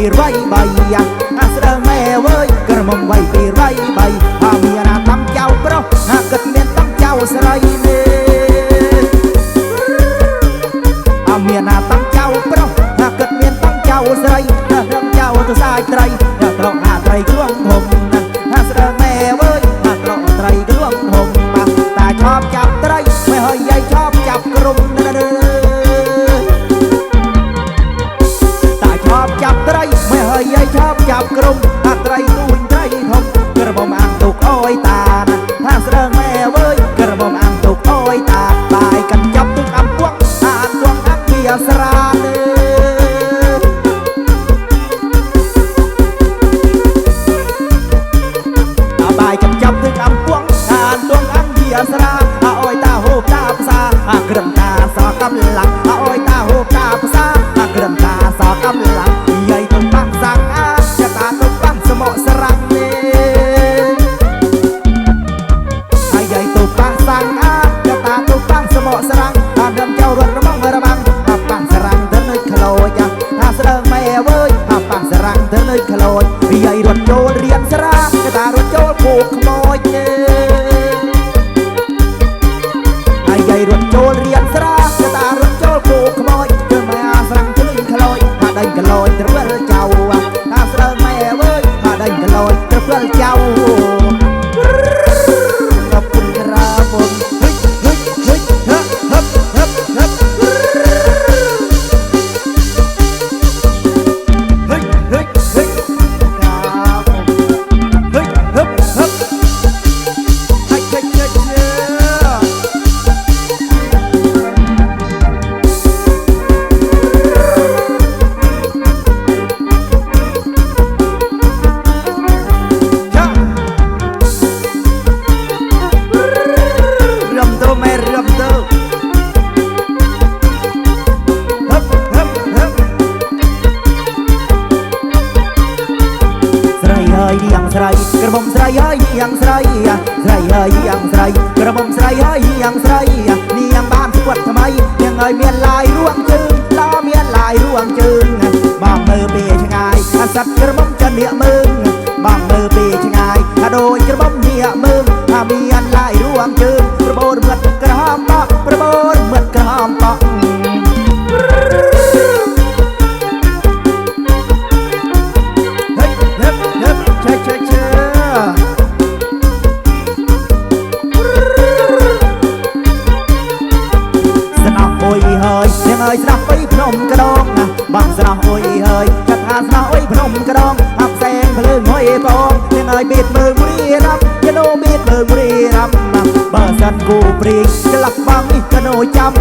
ពីរវៃបៃអាស្ដើម៉ែវើយក្រមុំវៃពីរវៃបៃអាមានអាតាំចៅប្រុសអាគិតមានតាំចៅស្រីនេះអាមានអាតាំចៅប្រុសអាគិតមានតាំចៅស្រីអារឹកចៅទៅសាយត្រីអាត្រង់អាត្រីគ្រងធំអាស្ដើម៉ែវើយអាត្រង់ត្រីគ្រងធំតាឈប់ចៅ ហើយយ៉ាងស្រីស្រីហើយយ៉ាងស្រីក្រមុំស្រីហើយយ៉ាងស្រីនាងបានស្គាត់ថ្មីនាងហើយមានឡាយរួងជើងឡមានឡាយរួងជើងបងមើលពីឆ្ងាយអាសັດក្រមុំចនៀកមើង ហើយនាងអើយស្នោអុយភ្នំកដងណាបងស្នោអុយហើយចាត់ថាស្នោអុយភ្នំកដងអាប់សែងភ្លើងអុយបងនាងអើយបៀតមើលមុរីរំយនោបៀតមើលមុរីរំបើសិនគូព្រៀងក្លាក់បងនេះកណូចាំ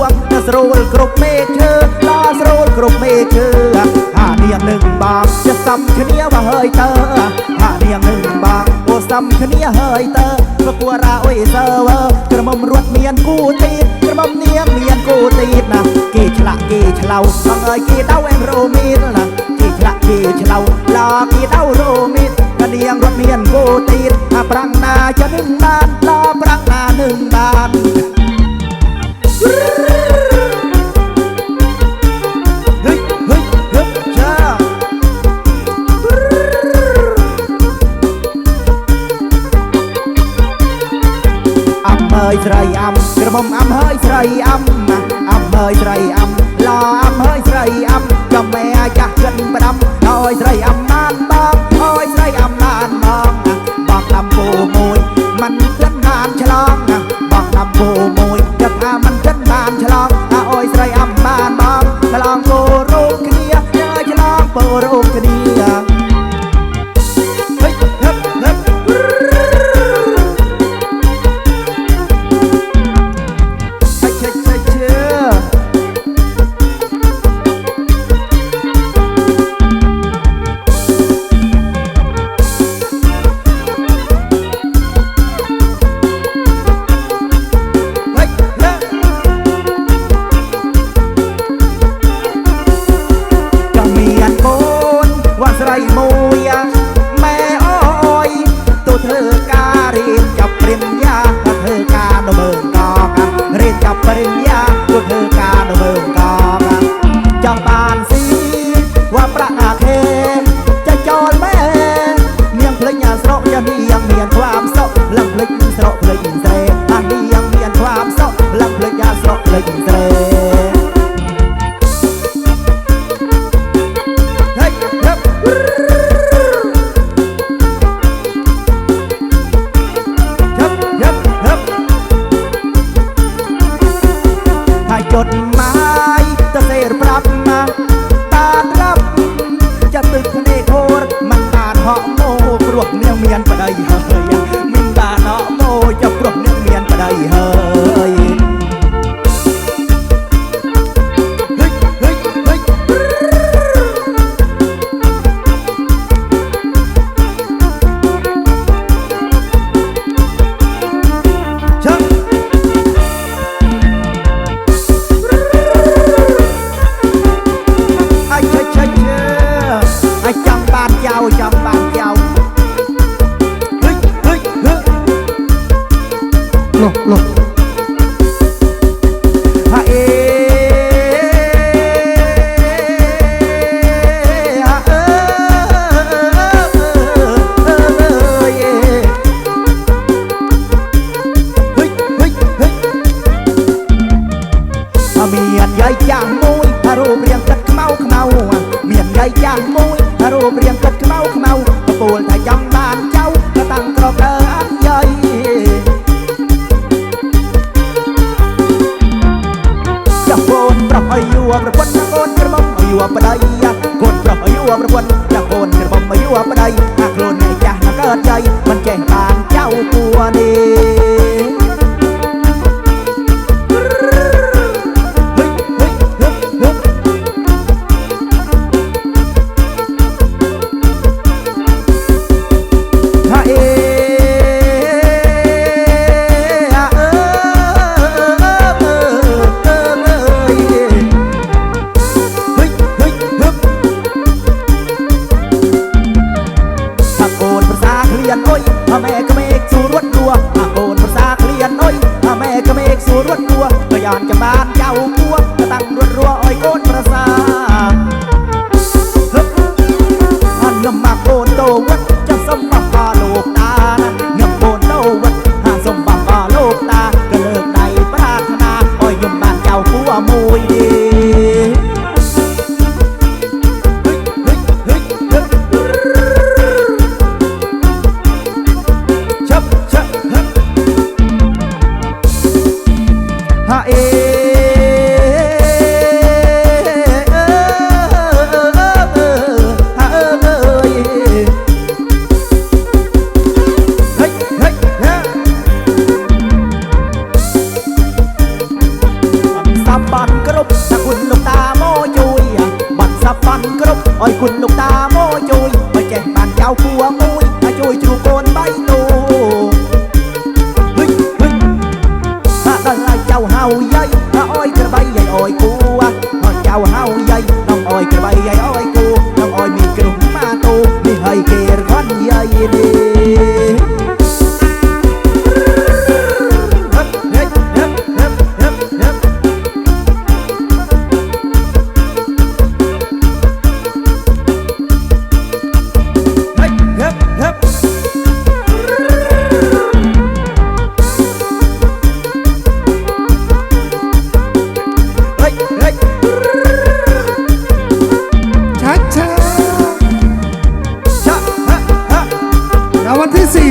ួងដល់ស្រួលគ្រប់មេឈើដល់ស្រួលគ្រប់មេឈើអានាងនឹងបងចេះសំគ្នាមកហើយតើអានាងនឹងបងអូសំគ្នាហើយតើប្រគួរ៉ាអុយសើវក្រមុំរត់មានគូទីតក្រមុំនាងមានគូទីតណាគេឆ្លាក់គេឆ្លៅអងឲ្យគេដៅអែមរ៉ូមីតណាគេឆ្លាក់គេឆ្លៅឡាគេដៅរ៉ូមីតនាងរត់មានគូទីតអាប្រាំងណាចិត្តនឹងបាន មុំអំហើយស្រីអំអំហើយស្រីអំឡអំហើយស្រីអំចំមែចាស់ចិនផ្ដាំហើយស្រីអំ loh loh Miền dây chàng môi, hà rô riêng tất máu máu Miền dây chàng môi, hà rô riêng tất máu máu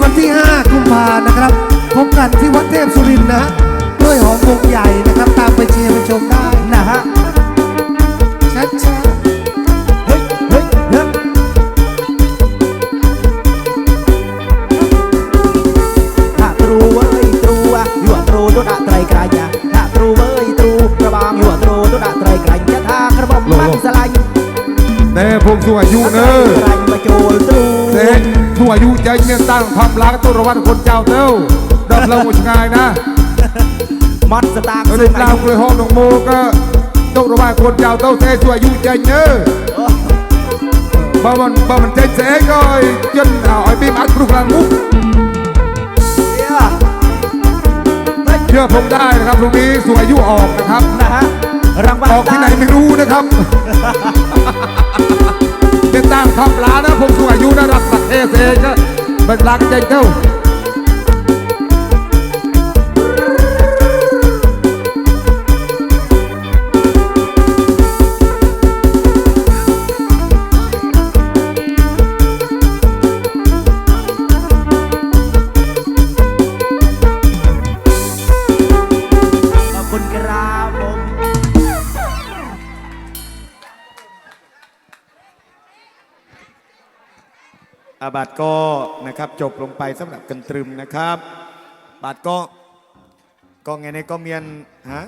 วันที่ 5 กุมภานะครับพบกันที่วัดเทพสุรินทร์นะด้วยหอมวงใหญ่นะครับ ตามไปเชียร์ไปชมได้นะฮะชัดชัดเฮ้เฮ้ยเฮ้ถ้าตรูเว้ตรูอะหยวตรูโดนอะไตกรายะถ้าตรูเว้ตรูกระบามหยวตรูโดนอะไตรกรายะทากระบอกมันสลายแต่พวกสูงอายุเนอะไายมาจลตรูเซ็ ผู้อายุใจเนี่ยตั้งทำรักទូរវวัតคนចៅទៅដល់ផ្លូវមួយឆ្ងាយណាម៉ត់ស្តាកសិនឡើวព្រៃហោក្នុងមូកទូរវวัតคนចៅទៅស្អីជួយអាយុចេញទៅបើមិនបើមិនចេញស្អីក៏ជិនឲ្យពីបាត់ព្กรุระលាំងនោះเชื่อผมได้นะครับตรงนี้สูงอายุออกนะครับนะฮะรางวัลออกที่ไหนไม่รู้นะครับ เป็นตามคำลานะ Yes, yes, yes. But lock that door. อาบัตรก็นะครับจบลงไปสำหรับกันตรึมนะครับ บาทก็ก็ไงในก็เมียนฮะ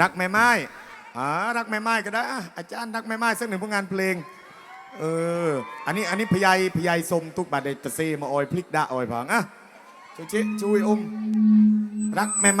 รักแม่ไม้อ่ารักแม่ไม้ก็ได้อาจารย์รักแม่ไม้สักหนึ่งผลงานเพลงเอออันนี้อันนี้พยายพยายสมทุกบาทเดตะเซมาออยพลิกดาออยพังอะช่วยชิช่วยอุ้มรักแม่ไม้